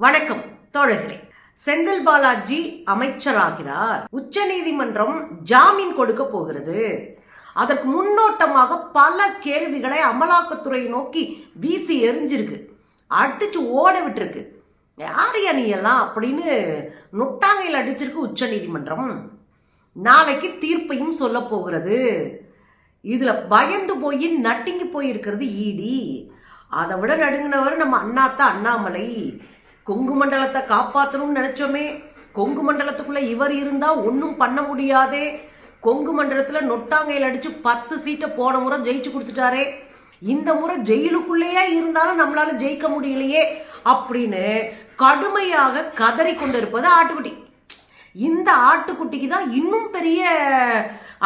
வணக்கம் தோழர்களே. செந்தில் பாலாஜி அமைச்சராகிறார். உச்சநீதிமன்றம் ஜாமீன் கொடுக்க போகிறது. அதற்கு முன்னோட்டமாக பல கேள்விகளை அமலாக்கத்துறை நோக்கி வீசி எரிஞ்சிருக்கு அடிச்சு ஓட விட்டுருக்கு. யாரையா நீ எல்லாம் அப்படின்னு நொட்டாங்கையில் அடிச்சிருக்கு உச்சநீதிமன்றம் நாளைக்கு தீர்ப்பையும் சொல்ல போகிறது. இதுல பயந்து போய் நட்டுங்கி போயிருக்கிறது ஈடி அதை விட நடுங்கினவர் நம்ம அண்ணாத்தா அண்ணாமலை. கொங்கு மண்டலத்தை காப்பாற்றணும்னு நினைச்சோமே கொங்கு மண்டலத்துக்குள்ளே இவர் இருந்தால் ஒன்றும் பண்ண முடியாதே. கொங்கு மண்டலத்தில் நொட்டாங்கையில் அடித்து பத்து சீட்டை போன முறை ஜெயிச்சு கொடுத்துட்டாரே. இந்த முறை ஜெயிலுக்குள்ளேயே இருந்தாலும் நம்மளால் ஜெயிக்க முடியலையே அப்படின்னு கடுமையாக கதறி கொண்டிருப்பது ஆட்டுக்குட்டி. இந்த ஆட்டுக்குட்டிக்கு தான் இன்னும் பெரிய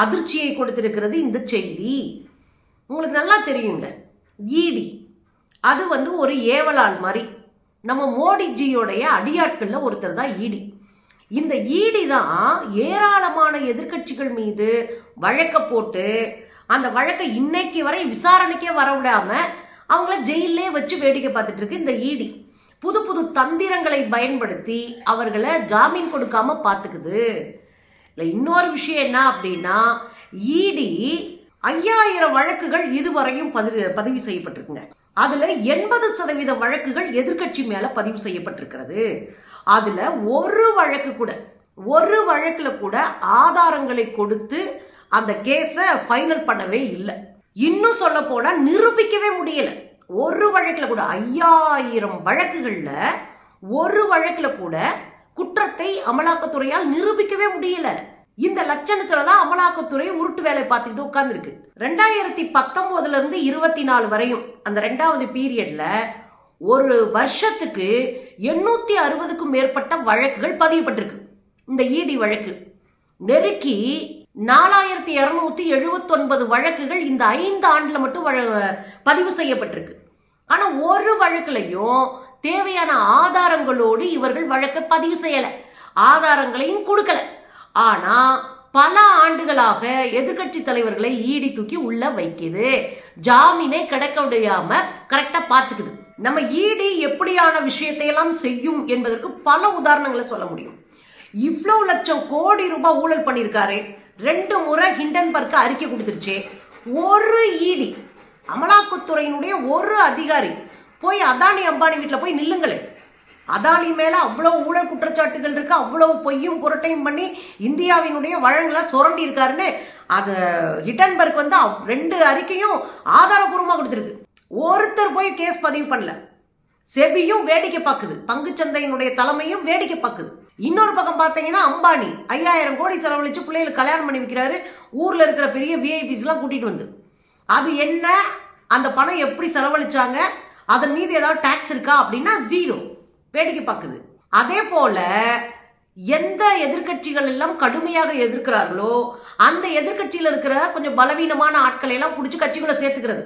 அதிர்ச்சியை கொடுத்திருக்கிறது இந்த செய்தி. உங்களுக்கு நல்லா தெரியுங்க ஈடி. அது வந்து ஒரு ஏவலால் மாதிரி. நம்ம மோடிஜியோடைய அடியாட்களில் ஒருத்தர் தான் ஈடி. இந்த ஈடி தான் ஏராளமான எதிர்க்கட்சிகள் மீது வழக்கை போட்டு அந்த வழக்கை இன்னைக்கு வரை விசாரணைக்கே வர விடாம அவங்கள ஜெயிலே வச்சு வேடிக்கை பார்த்துட்டு இருக்கு இந்த ஈடி. புது புது தந்திரங்களை பயன்படுத்தி அவர்களை ஜாமீன் கொடுக்காம பார்த்துக்குது. இல்லை இன்னொரு விஷயம் என்ன அப்படின்னா ஈடி ஐயாயிரம் வழக்குகள் இதுவரையும் பதிவு பதிவு செய்யப்பட்டிருக்குங்க. அதில் எண்பது சதவீத வழக்குகள் எதிர்க்கட்சி மேலே பதிவு செய்யப்பட்டிருக்கிறது. அதில் ஒரு வழக்கு கூட ஒரு வழக்கில் கூட ஆதாரங்களை கொடுத்து அந்த கேஸை ஃபைனல் பண்ணவே இல்லை. இன்னும் சொல்ல போனால் நிரூபிக்கவே முடியலை. ஒரு வழக்கில் கூட ஐயாயிரம் வழக்குகளில் ஒரு வழக்கில் கூட குற்றத்தை அமலாக்கத்துறையால் நிரூபிக்கவே முடியல. இந்த லட்சணத்துல தான் அமலாக்கத்துறை உருட்டு வேலை பார்த்துக்கிட்டு உட்காந்துருக்கு ரெண்டாயிரத்தி பத்தொன்பதுல இருந்து இருபத்தி நாலு வரையும் அந்த ரெண்டாவது பீரியட்ல ஒரு வருஷத்துக்கு எண்ணூத்தி அறுபதுக்கும் மேற்பட்ட வழக்குகள் பதியப்பட்டிருக்கு. இந்த இடி வழக்கு. நெருக்கி நாலாயிரத்தி இரநூத்தி எழுபத்தொன்பது வழக்குகள் இந்த ஐந்து ஆண்டுல மட்டும் வழ- பதிவு செய்யப்பட்டிருக்கு. ஆனா ஒரு வழக்குலையும் தேவையான ஆதாரங்களோடு இவர்கள் வழக்கை பதிவு செய்யல. ஆதாரங்களையும் கொடுக்கல. ஆனா பல ஆண்டுகளாக எதிர்க்கட்சி தலைவர்களை ஈடி தூக்கி உள்ள வைக்குது. ஜாமீனே கிடைக்க முடியாம கரெக்டா பாத்துக்குது நம்ம ஈடி எப்படியான விஷயத்தையெல்லாம் செய்யும் என்பதற்கு பல உதாரணங்களை சொல்ல முடியும். இவ்வளோ லட்சம் கோடி ரூபாய் ஊழல் பண்ணியிருக்காரு. ரெண்டு முறை ஹிண்டன்பர்க்கு அறிக்கை கொடுத்துருச்சு. ஒரு ஈடி அமலாக்கத்துறையினுடைய ஒரு அதிகாரி போய் அதானி அம்பானி வீட்டில் போய் நில்லுங்களே. அதானி மேலே அவ்வளோ ஊழல் குற்றச்சாட்டுகள் இருக்குது அவ்வளோ பொய்யும் புரட்டையும் பண்ணி இந்தியாவினுடைய வழங்கலாம் சுரண்டி இருக்காருன்னு அது ஹிட்டன்பர்க் வந்து ரெண்டு அறிக்கையும் ஆதாரபூர்வமாக கொடுத்துருக்கு. ஒருத்தர் போய் கேஸ் பதிவு பண்ணல. செபியும் வேடிக்கை பார்க்குது பங்குச்சந்தையினுடைய தலைமையும் வேடிக்கை பார்க்குது இன்னொரு பக்கம் பார்த்தீங்கன்னா அம்பானி ஐயாயிரம் கோடி செலவழித்து பிள்ளைகளுக்கு கல்யாணம் பண்ணி வைக்கிறாரு. ஊரில் இருக்கிற பெரிய விஐபிஸ்லாம் கூட்டிகிட்டு வந்து. அது என்ன? அந்த பணம் எப்படி செலவழிச்சாங்க? அதன் மீது ஏதாவது டேக்ஸ் இருக்கா அப்படின்னா ஜீரோ வேடிக்கை பார்க்குது. அதே போல எந்த எதிர்க்கட்சிகள் எல்லாம் கடுமையாக எதிர்க்கிறார்களோ அந்த எதிர்க்கட்சியில் இருக்கிற கொஞ்சம் பலவீனமான ஆட்களை எல்லாம் பிடிச்சி கட்சிக்குள்ளே சேர்த்துக்கிறது.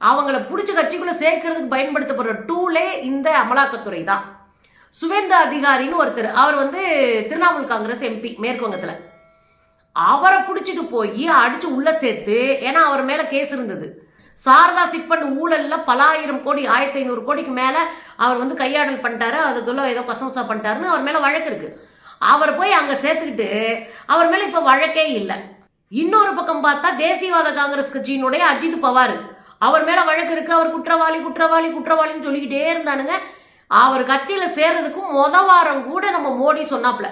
அவங்கள பிடிச்சி கட்சிக்குள்ளே சேர்க்கறதுக்கு பயன்படுத்தப்படுற டூலே இந்த அமலாக்கத்துறை தான். சுவேந்த அதிகாரின்னு ஒருத்தர் அவர் வந்து திரிணாமுல் காங்கிரஸ் எம்பி மேற்கு அவரை பிடிச்சிட்டு போய் அடித்து உள்ளே சேர்த்து ஏன்னா அவர் மேலே கேஸ் இருந்தது. சாரதா சிப்பன் ஊழலில் பல ஆயிரம் கோடி ஆயிரத்தி ஐநூறு கோடிக்கு மேலே அவர் வந்து கையாடல் பண்ணிட்டாரு. அதுக்குள்ள ஏதோ கசம்சா பண்ணிட்டாருன்னு அவர் மேலே வழக்கு இருக்கு. அவர் போய் அங்கே சேர்த்துக்கிட்டு அவர் மேலே இப்போ வழக்கே இல்லை. இன்னொரு பக்கம் பார்த்தா தேசியவாத காங்கிரஸ் கட்சியினுடைய அஜித் பவார். அவர் மேலே வழக்கு இருக்கு. அவர் குற்றவாளி குற்றவாளி குற்றவாளின்னு சொல்லிக்கிட்டே இருந்தானுங்க. அவர் கட்சியில் சேர்றதுக்கும் மொத வாரம் கூட நம்ம மோடி சொன்னாப்ல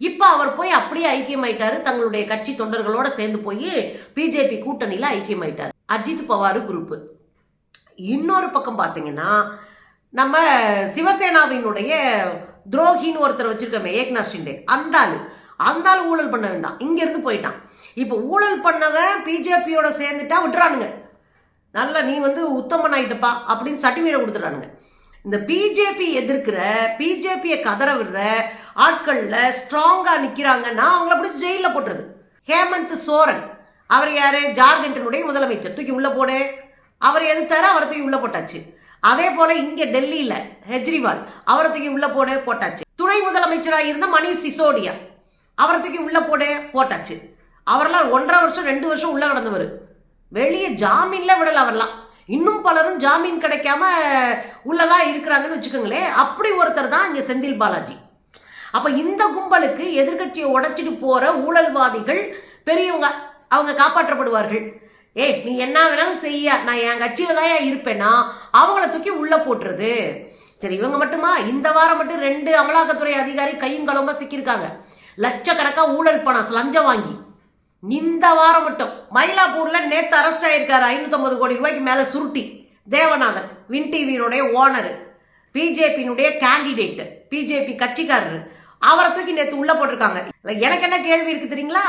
இப்போ அவர் போய் அப்படியே ஐக்கியமாயிட்டாரு. தங்களுடைய கட்சி தொண்டர்களோட சேர்ந்து போய் பிஜேபி கூட்டணியில் ஐக்கியமாயிட்டார். அஜித் பவார் குரூப்பு. இன்னொரு பக்கம் பார்த்தீங்கன்னா நம்ம சிவசேனாவினுடைய துரோகின்னு ஒருத்தர் வச்சுருக்கோமே ஏக்நாத் ஷிண்டே. அந்த ஆள் அந்த ஆள் ஊழல் பண்ண வேண்டாம். இங்கேருந்து போயிட்டான். இப்போ ஊழல் பண்ணவன் பிஜேபியோட சேர்ந்துட்டா விட்டுறானுங்க. நல்லா நீ வந்து உத்தமன் ஆயிட்டப்பா அப்படின்னு சர்டிஃபிகேட் கொடுத்துட்றானுங்க இந்த பிஜேபி எதிர்க்கிற பிஜேபியை கதற விடுற ஆட்களில் ஸ்ட்ராங்காக நிற்கிறாங்கன்னா அவங்கள பிடிச்சி ஜெயிலில் போட்டுறது. ஹேமந்த் சோரன். அவர் யார்? ஜார்க்கண்டினுடைய முதலமைச்சர். தூக்கி உள்ள போடு. அவர் தர? அவரை தூக்கி உள்ளே போட்டாச்சு. அதே போல் இங்கே டெல்லியில் கெஜ்ரிவால் அவரை தூக்கி உள்ளே போடு போட்டாச்சு. துணை முதலமைச்சராக இருந்த மணிஷ் சிசோடியா அவரை தூக்கி உள்ளே போடு போட்டாச்சு. அவரெல்லாம் ஒன்றரை வருஷம் ரெண்டு வருஷம் உள்ளே கடந்தவர் வெளியே ஜாமீன்ல விடல அவரெல்லாம். இன்னும் பலரும் ஜாமீன் கிடைக்காம உள்ளதா இருக்கிறாங்கன்னு வச்சுக்கோங்களேன் அப்படி ஒருத்தர் தான் இங்கே செந்தில் பாலாஜி. அப்போ இந்த கும்பலுக்கு எதிர்க்கட்சியை உடைச்சிட்டு போகிற ஊழல்வாதிகள் பெரியவங்க அவங்க காப்பாற்றப்படுவார்கள். ஏய் நீ என்ன வேணாலும் செய்ய. நான் என் கட்சியில் தான் இருப்பேன்னா அவங்கள தூக்கி உள்ள போட்டுறது. சரி இவங்க மட்டுமா? இந்த வாரம் மட்டும் ரெண்டு அமலாக்கத்துறை அதிகாரி கையும் கலம்ப சிக்கியிருக்காங்க. லட்சக்கணக்காக ஊழல் பணம் லஞ்சம் வாங்கி. இந்த வாரம் மட்டும். மயிலாப்பூர்ல நேற்று அரெஸ்ட் ஆயிருக்காரு. ஐநூற்றம்பது கோடி ரூபாய்க்கு மேலே சுருட்டி. தேவநாதன் வின் டிவியினுடைய ஓனர். பிஜேபியினுடைய கேண்டிடேட் பிஜேபி கட்சிக்காரர். அவரை தூக்கி நேற்று உள்ள போட்டிருக்காங்க. எனக்கு என்ன கேள்வி இருக்கு தெரியுங்களா?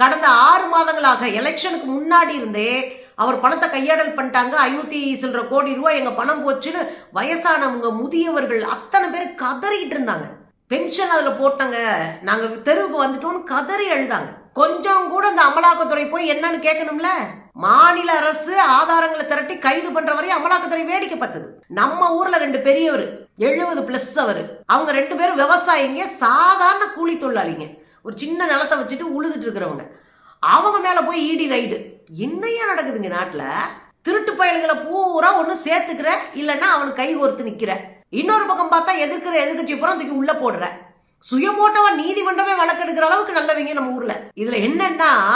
கடந்த ஆறு மாதங்களாக எலெக்ஷனுக்கு முன்னாடி இருந்தே அவர் பணத்தை கையாடல் பண்ணிட்டாங்க. ஐநூற்றி சில்லற கோடி ரூபாய் எங்கள் பணம் போச்சுன்னு வயசானவங்க முதியவர்கள் அத்தனை பேர் கதறிக்கிட்டு இருந்தாங்க. பென்ஷன் அதில் போட்டாங்க. நாங்கள் தெருவுக்கு வந்துட்டோம்னு கதறி எழுதாங்க கொஞ்சம் கூட அந்த அமலாக்கத்துறை போய் என்னன்னு கேட்கணும்ல? மாநில அரசு ஆதாரங்களை திரட்டி கைது பண்ற வரையும் அமலாக்கத்துறை வேடிக்கை பார்த்தது. நம்ம ஊர்ல ரெண்டு பெரியவர் எழுபது பிளஸ் அவர். அவங்க ரெண்டு பேரும் விவசாயிங்க சாதாரண கூலி தொழிலாளிங்க. ஒரு சின்ன நிலத்தை வச்சுட்டு உழுதுட்டு இருக்கிறவங்க. அவங்க மேலே போய் ஈடி ரைடு என்னையா நடக்குதுங்க நாட்டில்? திருட்டு பயல்களை பூரா ஒன்று சேர்த்துக்கிற இல்லைன்னா அவனுக்கு கை கோர்த்து நிற்கிற இன்னொரு பக்கம் பார்த்தா எதிர்க்கிற எதிர்க்கட்சி புறம் தூக்கி உள்ள போடுற. சுயமோட்டவன் நீதிமன்றமே வழக்கெடுக்கிற அளவுக்கு நல்லவங்க நம்ம ஊரில். இதில் என்னன்னா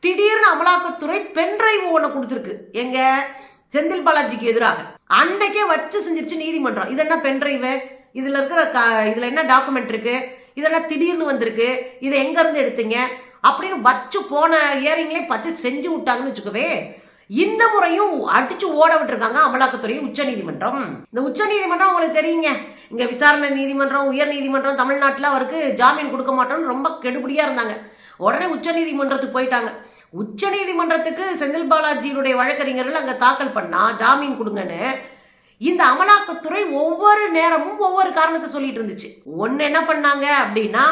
திடீர்னு அமலாக்கத்துறை பென்ட்ரைவ் ஒன்று கொடுத்துருக்கு. எங்க? செந்தில் பாலாஜிக்கு எதிராக. அன்னைக்கே வச்சு செஞ்சிருச்சு நீதிமன்றம். இது என்ன பென்ட்ரைவு? இதில் இருக்கிற க- இதில் என்ன டாக்குமெண்ட் இருக்குது இதெல்லாம் திடீர்னு வந்திருக்கு. இதை எங்கேருந்து எடுத்தீங்க? அப்படின்னு வச்சு போன இயரிங்லே பச்சு செஞ்சு விட்டாங்கன்னு வச்சுக்கவே. இந்த முறையும் அடிச்சு ஓட விட்டுருக்காங்க அமலாக்கத்துறை உச்சநீதிமன்றம். இந்த உச்சநீதிமன்றம் உங்களுக்கு தெரியுங்க. இங்க விசாரணை நீதிமன்றம் உயர் நீதிமன்றம் தமிழ்நாட்டில் அவருக்கு ஜாமீன் கொடுக்க மாட்டோம்னு ரொம்ப கெடுபடியா இருந்தாங்க. உடனே உச்சநீதிமன்றத்துக்கு போயிட்டாங்க. உச்சநீதிமன்றத்துக்கு செந்தில் பாலாஜியினுடைய வழக்கறிஞர்கள் அங்கே தாக்கல் பண்ணா ஜாமீன் கொடுங்கன்னு இந்த அமலாக்கத்துறை ஒவ்வொரு நேரமும் ஒவ்வொரு காரணத்தை சொல்லிட்டு இருந்துச்சு. ஒன்று என்ன பண்ணாங்க அப்படின்னா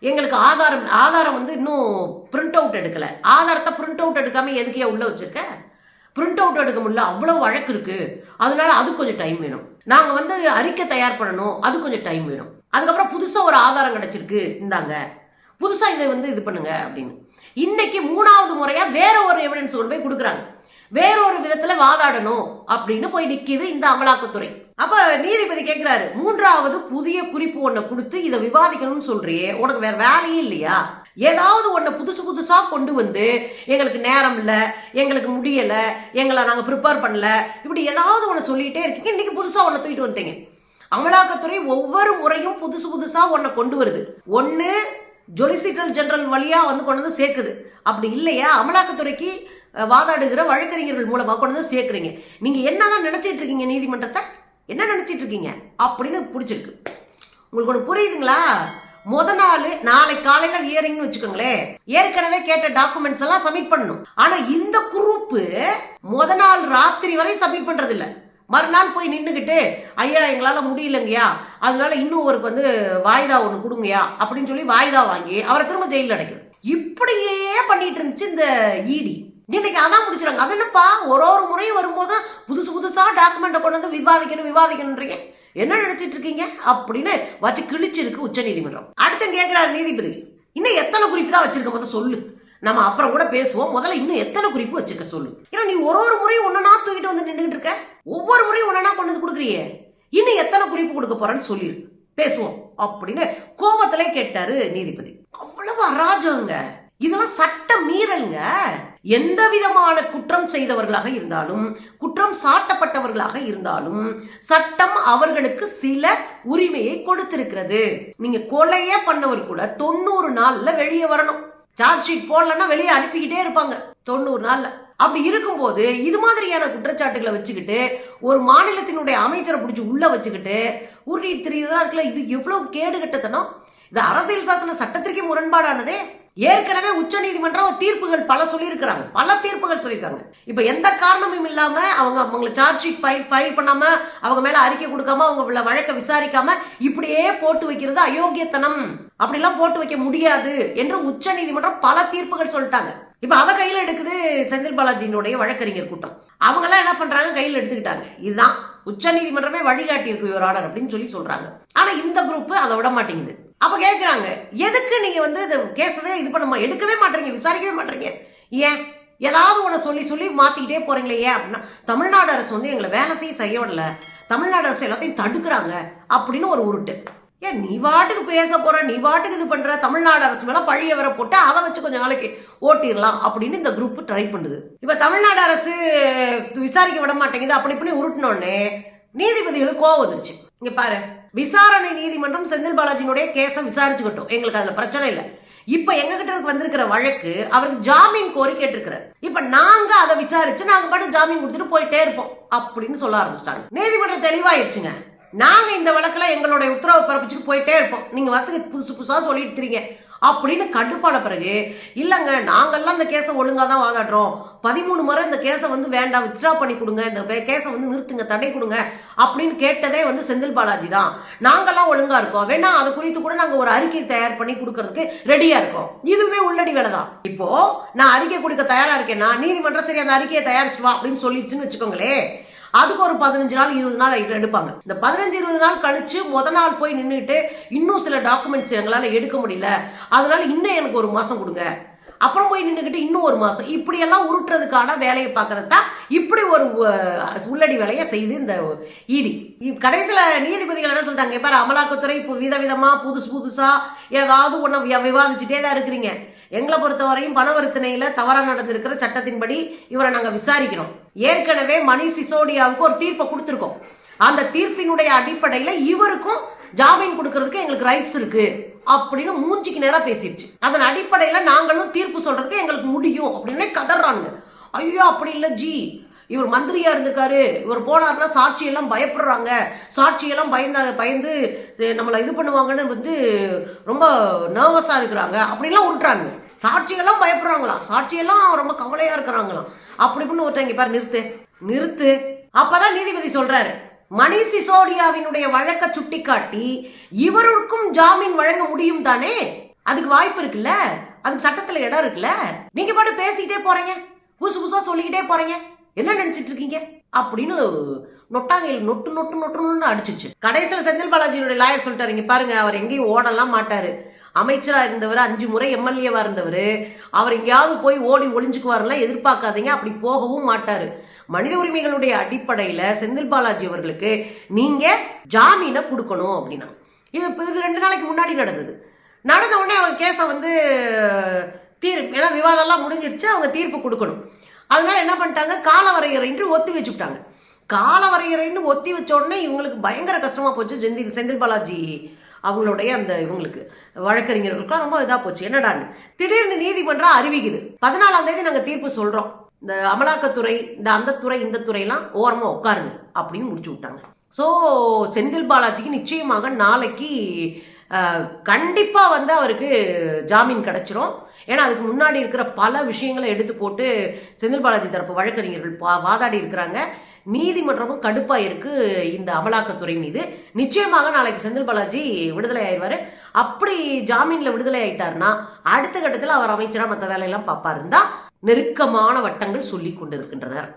எங்களுக்கு ஆதாரம் ஆதாரம் வந்து இன்னும் பிரிண்ட் அவுட் எடுக்கல. ஆதாரத்தை பிரிண்ட் அவுட் எடுக்காம எதுக்கே உள்ள வச்சிருக்க? பிரிண்ட் அவுட் எடுக்க முடியல. அவ்வளோ வழக்கு இருக்கு. அதனால அது கொஞ்சம் டைம் வேணும். நாங்கள் வந்து அறிக்கை தயார் பண்ணணும். அது கொஞ்சம் டைம் வேணும். அதுக்கப்புறம் புதுசாக ஒரு ஆதாரம் கிடச்சிருக்கு. இந்தாங்க. புதுசாக இதை வந்து இது பண்ணுங்க அப்படின்னு. இன்னைக்கு மூணாவது முறையாக வேற ஒரு எவிடன்ஸ் கொண்டு போய் கொடுக்குறாங்க. வேறொரு விதத்துல வாதாடணும் அப்படின்னு போய் நிக்கிது இந்த அமலாக்கத்துறை. அப்ப நீதிபதி கேக்குறாரு மூன்றாவது புதிய குறிப்பு ஒன்றை கொடுத்து இதை விவாதிக்கணும்னு சொல்றியே உனக்கு வேற வேலையே இல்லையா? ஏதாவது ஒன்றை புதுசு புதுசா கொண்டு வந்து எங்களுக்கு நேரம் இல்லை எங்களுக்கு முடியல எங்களை நாங்க ப்ரிப்பேர் பண்ணல இப்படி ஏதாவது ஒன்று சொல்லிட்டே இருக்கீங்க. இன்னைக்கு புதுசா ஒன்று தூக்கிட்டு வந்துட்டீங்க. அமலாக்கத்துறை ஒவ்வொரு முறையும் புதுசு புதுசா ஒன்றை கொண்டு வருது. ஒன்று ஜொலிசிட்டல் ஜெனரல் வழியா வந்து கொண்டு வந்து சேர்க்குது. அப்படி இல்லையா? அமலாக்கத்துறைக்கு வாதாடுகிற வழக்கறிஞர்கள் மூலமாக கொண்டு வந்து சேர்க்குறீங்க. நீங்கள் என்னதான் நினச்சிட்டு இருக்கீங்க நீதிமன்றத்தை? என்ன நினச்சிட்டு இருக்கீங்க? அப்படின்னு பிடிச்சிருக்கு. உங்களுக்கு ஒன்று புரியுதுங்களா? முத நாள் நாளை காலையில ஹியரிங்னு வச்சுக்கோங்களேன். ஏற்கனவே கேட்ட டாக்குமெண்ட்ஸ் எல்லாம் சப்மிட் பண்ணணும். ஆனா இந்த குரூப்பு முத நாள் ராத்திரி வரை சப்மிட் பண்றது மறுநாள் போய் நின்றுக்கிட்டு ஐயா எங்களால் முடியலங்கய்யா. அதனால இன்னும் ஒருக்கு வந்து வாய்தா ஒன்று கொடுங்கய்யா. அப்படின்னு சொல்லி வாய்தா வாங்கி அவரை திரும்ப ஜெயிலில் அடைக்கும். இப்படியே பண்ணிட்டு இருந்துச்சு இந்த இடி இன்னைக்கு அதான் முடிச்சிடுறாங்க. அது என்னப்பா? ஒரு ஒரு முறையும் வரும்போது புதுசு புதுசாக டாக்குமெண்ட்டை கொண்டு வந்து விவாதிக்கணும் விவாதிக்கணுன்றீங்க. என்ன நினச்சிட்டு இருக்கீங்க? அப்படின்னு வச்சு கிழிச்சிருக்கு உச்ச நீதிமன்றம். அடுத்து கேட்குறாரு நீதிபதி. இன்னும் எத்தனை குறிப்பு தான் வச்சிருக்க முதல்ல சொல்லு. நம்ம அப்புறம் கூட பேசுவோம். முதல்ல இன்னும் எத்தனை குறிப்பு வச்சிருக்க சொல்லு. ஏன்னா நீ ஒரு ஒரு முறையும் ஒன்னா தூக்கிட்டு வந்து நின்றுட்டு இருக்க. ஒவ்வொரு முறையும் ஒன்னா கொண்டு வந்து கொடுக்குறியே. இன்னும் எத்தனை குறிப்பு கொடுக்க போறேன்னு சொல்லிரு பேசுவோம். அப்படின்னு கோபத்திலே கேட்டாரு நீதிபதி. அவ்வளவு அராஜகங்க. இதெல்லாம் சட்ட மீறல்ங்க. எந்த விதமான குற்றம் செய்தவர்களாக இருந்தாலும் குற்றம் சாட்டப்பட்டவர்களாக இருந்தாலும் சட்டம் அவர்களுக்கு சில உரிமையை கொடுத்திருக்கிறது. நீங்க கொலையே பண்ணவர் கூட தொண்ணூறு நாள்ல வெளியே வரணும். சார்ஜ் ஷீட் போடலன்னா வெளியே அனுப்பிக்கிட்டே இருப்பாங்க தொண்ணூறு நாள்ல. அப்படி இருக்கும்போது இது மாதிரியான குற்றச்சாட்டுகளை வச்சுக்கிட்டு ஒரு மாநிலத்தினுடைய அமைச்சரை பிடிச்சி உள்ள வச்சுக்கிட்டு உருட்டிட்டு திரியுதா இருக்குல்ல இது எவ்வளவு கேடுகட்டத்தனம்? இது அரசியல் சாசன சட்டத்திற்கே முரண்பாடானதே. ஏற்கனவே உச்ச நீதிமன்றம் தீர்ப்புகள் பல சொல்லியிருக்கிறாங்க. பல தீர்ப்புகள் சொல்லியிருக்காங்க. இப்போ எந்த காரணமும் இல்லாமல் அவங்க அவங்கள சார்ஜ் ஷீட் ஃபைல் ஃபைல் பண்ணாமல் அவங்க மேலே அறிக்கை கொடுக்காம அவங்க வழக்கை விசாரிக்காம இப்படியே போட்டு வைக்கிறது அயோக்கியத்தனம். அப்படிலாம் போட்டு வைக்க முடியாது என்று உச்ச நீதிமன்றம் பல தீர்ப்புகள் சொல்லிட்டாங்க. இப்போ அவ கையில் எடுக்குது செந்தில் பாலாஜியினுடைய வழக்கறிஞர் கூட்டம். அவங்களாம் என்ன பண்றாங்க? கையில் எடுத்துக்கிட்டாங்க. இதுதான் உச்ச நீதிமன்றமே வழிகாட்டி இருக்கு யுவர் ஆர்டர் அப்படின்னு சொல்லி சொல்றாங்க. ஆனால் இந்த குரூப் அதை விட மாட்டேங்குது. அப்போ கேட்குறாங்க எதுக்கு நீங்கள் வந்து இது கேஸவே இது பண்ண எடுக்கவே மாட்டேறீங்க விசாரிக்கவே மாட்டேறீங்க. ஏன்? ஏதாவது ஒன்று சொல்லி சொல்லி மாற்றிக்கிட்டே போகிறீங்களே ஏன் அப்படின்னா தமிழ்நாடு அரசு வந்து எங்களை வேலை செய்ய செய்ய விடல. தமிழ்நாடு அரசு எல்லாத்தையும் தடுக்கிறாங்க அப்படின்னு ஒரு உருட்டு. ஏன் நீ பாட்டுக்கு பேச போகிற நீ பாட்டுக்கு இது பண்ணுற தமிழ்நாடு அரசு மேலே பழிய வர போட்டு அதை வச்சு கொஞ்சம் நாளைக்கு ஓட்டிடலாம் அப்படின்னு இந்த குரூப் ட்ரை பண்ணுது. இப்போ தமிழ்நாடு அரசு விசாரிக்க விட மாட்டேங்குது அப்படி இப்படி உருட்டினோடனே நீதிபதிகளுக்கு கோவம் வந்துருச்சு. இங்க பாரு விசாரணை நீதிமன்றம் செந்தில் பாலாஜியினுடைய கேஸை விசாரிச்சுக்கிட்டோம். எங்களுக்கு அதுல பிரச்சனை இல்லை. இப்ப எங்க கிட்ட வந்திருக்கிற வழக்கு அவருக்கு ஜாமீன் கோரி கேட்டிருக்கிறார். இப்ப நாங்க அதை விசாரிச்சு நாங்க பாட்டு ஜாமீன் கொடுத்துட்டு போயிட்டே இருப்போம் அப்படின்னு சொல்ல ஆரம்பிச்சிட்டாங்க. நீதிமன்றம் தெளிவாயிருச்சுங்க. நாங்க இந்த வழக்குல எங்களுடைய உத்தரவு பிறப்பிச்சுட்டு போயிட்டே இருப்போம். நீங்க வந்து புதுசு புதுசா சொல்லிட்டு இருக்கீங்க அப்படின்னு கடுப்பான பிறகு இல்லைங்க நாங்கள்லாம் இந்த கேஸை ஒழுங்காக தான் வாதாடுறோம். பதிமூணு முறை இந்த கேஸை வந்து வேண்டாம் வித்ட்ரா பண்ணி கொடுங்க இந்த கேஸை வந்து நிறுத்துங்க தடை கொடுங்க அப்படின்னு கேட்டதே வந்து செந்தில் பாலாஜி தான். நாங்கள்லாம் ஒழுங்காக இருக்கோம். வேணா அது குறித்து கூட நாங்கள் ஒரு அறிக்கை தயார் பண்ணி கொடுக்கறதுக்கு ரெடியாக இருக்கோம். இதுவுமே உள்ளடி வேலை தான். இப்போ நான் அறிக்கை கொடுக்க தயாராக இருக்கேன்னா நீதிமன்றம் சரி அந்த அறிக்கையை தயாரிச்சுட்டு வா அப்படின்னு சொல்லிடுச்சுன்னு வச்சுக்கோங்களேன். அதுக்கு ஒரு பதினஞ்சு நாள் இருபது நாள் ஐட்டம் எடுப்பாங்க. இந்த பதினஞ்சு இருபது நாள் கழிச்சு முத நாள் போய் நின்றுட்டு இன்னும் சில டாக்குமெண்ட்ஸ் எங்களால் எடுக்க முடியல. அதனால இன்னும் எனக்கு ஒரு மாதம் கொடுங்க. அப்புறம் போய் நின்றுக்கிட்டு இன்னும் ஒரு மாதம் இப்படியெல்லாம் உருட்டுறதுக்கான வேலையை பார்க்கறது தான் இப்படி ஒரு உள்ளடி வேலையை செய்து இந்த இடி. கடைசியில் நீதிபதிகள் என்ன சொல்லிட்டாங்க? இப்போ அமலாக்கத்துறை இப்போ விதவிதமாக புதுசு புதுசாக ஏதாவது ஒன்று விவாதிச்சுட்டே தான் இருக்கிறீங்க. எங்களை பொறுத்தவரையும் பணவர்த்தனையில் தவறாக நடந்திருக்கிற சட்டத்தின்படி இவரை நாங்கள் விசாரிக்கிறோம். ஏற்கனவே மணி சிசோடியாவுக்கு ஒரு தீர்ப்பை கொடுத்துருக்கோம். அந்த தீர்ப்பினுடைய அடிப்படையில் இவருக்கும் ஜாமீன் கொடுக்கறதுக்கு எங்களுக்கு ரைட்ஸ் இருக்கு அப்படின்னு மூஞ்சிக்கு நேராக பேசிருச்சு. அதன் அடிப்படையில் நாங்களும் தீர்ப்பு சொல்றதுக்கு எங்களுக்கு முடியும் அப்படின்னு கதறானுங்க. ஐயோ அப்படி இல்லை ஜி. இவர் மந்திரியா இருந்திருக்காரு. இவர் போனார்னா சாட்சியெல்லாம் பயப்படுறாங்க. சாட்சியெல்லாம் பயந்த பயந்து நம்மளை இது பண்ணுவாங்கன்னு வந்து ரொம்ப நர்வஸாக இருக்கிறாங்க. அப்படிலாம் உருட்டுறாங்க சாட்சியெல்லாம் பயப்படுறாங்களாம். சாட்சியெல்லாம் ரொம்ப கவலையாக இருக்கிறாங்களாம். அப்படி இப்படின்னு ஒருத்தங்க பாரு நிறுத்து. நிறுத்து. அப்பதான் நீதிபதி சொல்றாரு மணி சிசோடியாவினுடைய வழக்க சுட்டிக்காட்டி இவருக்கும் ஜாமீன் வழங்க முடியும் தானே? அதுக்கு வாய்ப்பு இருக்குல்ல? அதுக்கு சட்டத்துல இடம் இருக்குல்ல? நீங்க பாட்டு பேசிக்கிட்டே போறீங்க. புதுசு புதுசா சொல்லிக்கிட்டே போறீங்க. என்ன நினைச்சிட்டு இருக்கீங்க? அப்படின்னு நொட்டாங்கையில் நொட்டு நொட்டு நொட்டுன்னு அடிச்சிச்சு கடைசியில் செந்தில் பாலாஜியினுடைய லாயர் சொல்லிட்டாரு இங்க பாருங்க அவர் எங்கேயும் ஓடலாம் மாட்டாரு. அமைச்சராக இருந்தவர் அஞ்சு முறை எம்எல்ஏவாக இருந்தவர். அவர் எங்கேயாவது போய் ஓடி ஒளிஞ்சுக்குவாரெல்லாம் எதிர்பார்க்காதீங்க. அப்படி போகவும் மாட்டார். மனித உரிமைகளுடைய அடிப்படையில் செந்தில் பாலாஜி அவர்களுக்கு நீங்கள் ஜாமீனை கொடுக்கணும் அப்படின்னா. இது இப்போ இது ரெண்டு நாளைக்கு முன்னாடி நடந்தது. நடந்த உடனே அவங்க கேஸை வந்து தீர்ப்பு ஏன்னா விவாதம்லாம் முடிஞ்சிருச்சு. அவங்க தீர்ப்பு கொடுக்கணும். அதனால என்ன பண்ணிட்டாங்க? காலவரையறைன்று ஒத்தி வச்சுட்டாங்க காலவரையறைன்னு ஒத்தி வச்ச உடனே இவங்களுக்கு பயங்கர கஷ்டமாக போச்சு. செந்தில் செந்தில் பாலாஜி அவங்களுடைய அந்த இவங்களுக்கு வழக்கறிஞர்களுக்குலாம் ரொம்ப இதாக போச்சு. என்னடான்னு திடீர்னு நீதிமன்றம் அறிவிக்குது. பதினாலாம் தேதி நாங்கள் தீர்ப்பு சொல்கிறோம் இந்த அமலாக்கத்துறை இந்த அந்த துறை இந்த துறையெல்லாம் ஓரமாக உட்காருங்க அப்படின்னு முடிச்சு விட்டாங்க. ஸோ செந்தில் பாலாஜிக்கு நிச்சயமாக நாளைக்கு கண்டிப்பாக வந்து அவருக்கு ஜாமீன் கிடச்சிரும். ஏன்னா அதுக்கு முன்னாடி இருக்கிற பல விஷயங்களை எடுத்து போட்டு செந்தில் பாலாஜி தரப்பு வழக்கறிஞர்கள் பா வாதாடி இருக்கிறாங்க. நீதிமன்றமும் கடுப்பாக இருக்கு இந்த அமலாக்கத்துறை மீது. நிச்சயமாக நாளைக்கு செந்தில் பாலாஜி விடுதலை ஆயிடுவார். அப்படி ஜாமீனில் விடுதலை ஆயிட்டாருன்னா அடுத்த கட்டத்தில் அவர் அமைச்சராக மற்ற வேலையெல்லாம் பார்ப்பாருந்தா நெருக்கமான வட்டங்கள் சொல்லி கொண்டிருக்கின்றனர்.